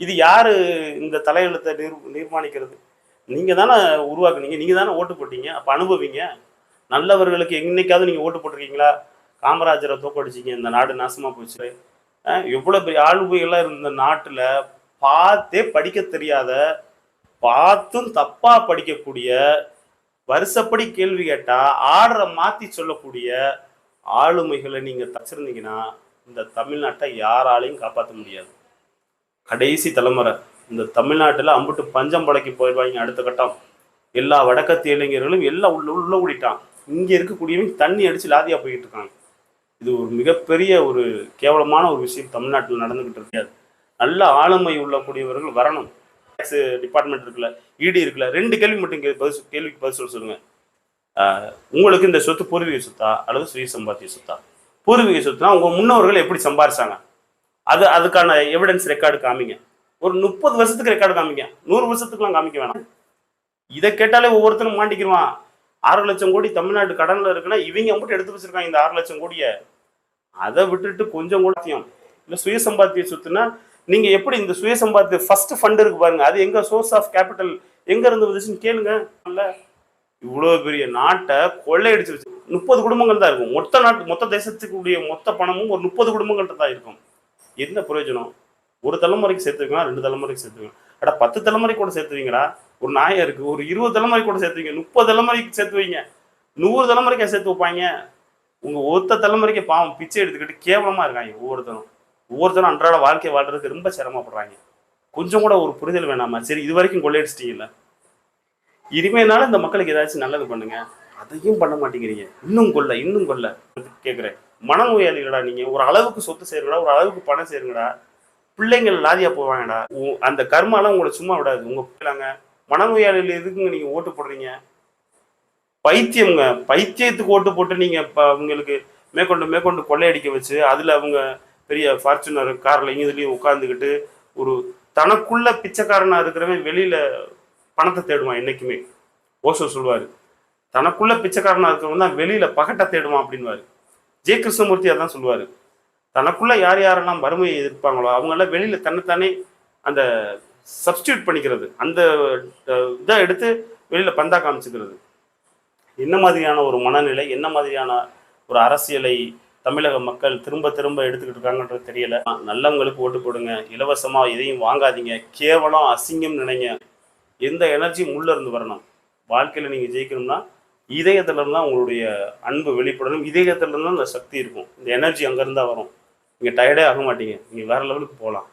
இது யாரு இந்த தலையெழுத்தை நிர் நிர்மாணிக்கிறது? நீங்க தானே உருவாக்குனீங்க நீங்க தானே ஓட்டு போட்டீங்க அப்ப அனுபவிங்க. நல்லவர்களுக்கு என்னைக்காவது நீங்க ஓட்டு போட்டிருக்கீங்களா? காமராஜரை தோக்கடிச்சிங்க இந்த நாடு நாசமா போச்சு. எவ்வளோ எவ்வளவு பெரிய ஆளுமைகள்லாம் இருந்த நாட்டுல பார்த்தே படிக்க தெரியாத பார்த்தும் தப்பா படிக்கக்கூடிய வருஷப்படி கேள்வி கேட்டா ஆர்டரை மாத்தி சொல்லக்கூடிய ஆளுமைகளை நீங்க தச்சிருந்தீங்கன்னா இந்த தமிழ்நாட்டை யாராலையும் காப்பாற்ற முடியாது. கடைசி தலைமுறை. இந்த தமிழ்நாட்டில் அம்புட்டு பஞ்சம் படைக்கு போயிடுவாங்க அடுத்த கட்டம். எல்லா வடக்கத்து இளைஞர்களும் எல்லாம் உள்ள உள்ள ஓடிட்டான். இங்கே இருக்கக்கூடியவங்க தண்ணி அடித்து லாதியாக போய்கிட்டு இருக்காங்க. இது ஒரு மிகப்பெரிய ஒரு கேவலமான ஒரு விஷயம் தமிழ்நாட்டில் நடந்துக்கிட்டு இருக்காது நல்ல ஆளுமை உள்ளக்கூடியவர்கள் வரணும். டேக்ஸ் டிபார்ட்மெண்ட் இருக்குல்ல இடி இருக்குல்ல ரெண்டு கேள்வி மட்டும் பதில் கேள்விக்கு பதில் சொல்ல சொல்லுங்க. உங்களுக்கு இந்த சொத்து பூர்வீக சொத்தா அல்லது சுய சம்பாத்திய சொத்தா? பூர்வீக சொத்துனா உங்கள் முன்னோர்கள் எப்படி சம்பாரிச்சாங்க? அது அதுக்கான எவிடன்ஸ் ரெக்கார்டு காமிங்க. ஒரு முப்பது வருஷத்துக்கு ரெக்கார்டு காமிங்க. நூறு வருஷத்துக்குலாம் காமிக்க வேணாம். இதை கேட்டாலே ஒவ்வொருத்தரும் மாட்டிக்கிருவான். ஆறு லட்சம் கோடி தமிழ்நாடு கடனில் இருக்குன்னா இவங்க மட்டும் எடுத்து வச்சிருக்காங்க இந்த ஆறு லட்சம் கோடியை. அதை விட்டுட்டு கொஞ்சம் கூட தியம் இல்லை சுய சம்பாத்திய சொத்துனா நீங்கள் எப்படி இந்த சுய சம்பாத்திய ஃபர்ஸ்ட் ஃபண்ட் இருக்கு பாருங்க. அது எங்கே சோர்ஸ் ஆஃப் கேபிட்டல் எங்கே இருந்து வந்துச்சுன்னு கேளுங்க. இல்லை. இவ்வளோ பெரிய நாட்டை கொள்ளையடிச்சு வச்சு முப்பது குடும்பங்கள் தான் இருக்கும். மொத்த நாட்டு மொத்த தேசத்துக்குடைய மொத்த பணமும் ஒரு முப்பது குடும்பங்கள்ட்ட தான் இருக்கும். என்ன பிரயோஜனம்? ஒரு தலைமுறைக்கு சேர்த்துக்கலாம் ரெண்டு தலைமுறைக்கு சேர்த்துக்கலாம் அட பத்து தலைமுறை கூட சேர்த்துவீங்களா? ஒரு நாயம் இருக்கு ஒரு இருபது தலைமுறை கூட சேர்த்துவீங்க. முப்பது தலைமுறைக்கு சேர்த்து வைங்க நூறு தலைமுறைக்கு சேர்த்து வைப்பாங்க? உங்க ஒத்த தலைமுறைக்கு பாவம் பிச்சை எடுத்துக்கிட்டு கேவலமா இருக்காங்க ஒவ்வொருத்தரும். ஒவ்வொருத்தரும் அன்றாட வாழ்க்கை வாழ்றதுக்கு ரொம்ப சிரமப்படுறாங்க. கொஞ்சம் கூட ஒரு புரிதல் வேணாமா. சரி இது வரைக்கும் கொள்ளையடிச்சிட்டீங்கல்ல. இனிமேனாலும் இந்த மக்களுக்கு ஏதாச்சும் நல்லது பண்ணுங்க. அதையும் பண்ண மாட்டேங்கிறீங்க. இன்னும் கொல்ல இன்னும் கொல்ல. கேட்குறேன் மனநோயாளிகளா நீங்க ஒரு அளவுக்கு சொத்து சேருங்கடா ஒரு அளவுக்கு பணம் சேருங்கடா பிள்ளைங்கள் லாதியா போவாங்கடா அந்த கர்மாலாம் உங்களை சும்மா விடாது. உங்க பிள்ளைங்க மனநோயாளிகள் எதுக்குங்க நீங்க ஓட்டு போடுறீங்க? பைத்தியம்ங்க. பைத்தியத்துக்கு ஓட்டு போட்டு நீங்க உங்களுக்கு அவங்களுக்கு மேற்கொண்டு மேற்கொண்டு கொள்ளையடிக்க வச்சு அதுல அவங்க பெரிய ஃபார்ச்சுனர் கார்ல இதுலையும் உட்காந்துக்கிட்டு ஒரு தனக்குள்ள பிச்சைக்காரனா இருக்கிறவன் வெளியில பணத்தை தேடுவான் என்னைக்குமே. ஓசோ சொல்லுவாரு தனக்குள்ள பிச்சைக்காரனா இருக்கிறவன் தான் வெளியில பகட்டை தேடுவான் அப்படின்வாரு ஜெய கிருஷ்ணமூர்த்தி அதான் சொல்லுவார். தனக்குள்ளே யார் யாரெல்லாம் வறுமையை எதிர்ப்பாங்களோ அவங்கெல்லாம் வெளியில் தன்னைத்தானே அந்த சப்ஸ்டியூட் பண்ணிக்கிறது. அந்த இதை எடுத்து வெளியில் பந்தா காமிச்சுக்கிறது. என்ன மாதிரியான ஒரு மனநிலை என்ன மாதிரியான ஒரு அரசியலை தமிழக மக்கள் திரும்ப திரும்ப எடுத்துக்கிட்டு இருக்காங்கன்றது தெரியல. நல்லவங்களுக்கு ஓட்டு போடுங்க இலவசமாக எதையும் வாங்காதீங்க கேவலம் அசிங்கம் நினைங்க. எந்த எனர்ஜியும் உள்ளே இருந்து வரணும்? வாழ்க்கையில் நீங்கள் ஜெயிக்கணும்னா இதயத்துல தான் உங்களுடைய அன்பு வெளிப்படணும். இதயத்துல தான் அந்த சக்தி இருக்கும். இந்த எனர்ஜி அங்க வரும். நீங்கள் டயர்டே ஆக மாட்டீங்க. நீங்கள் வேற லெவலுக்கு போகலாம்.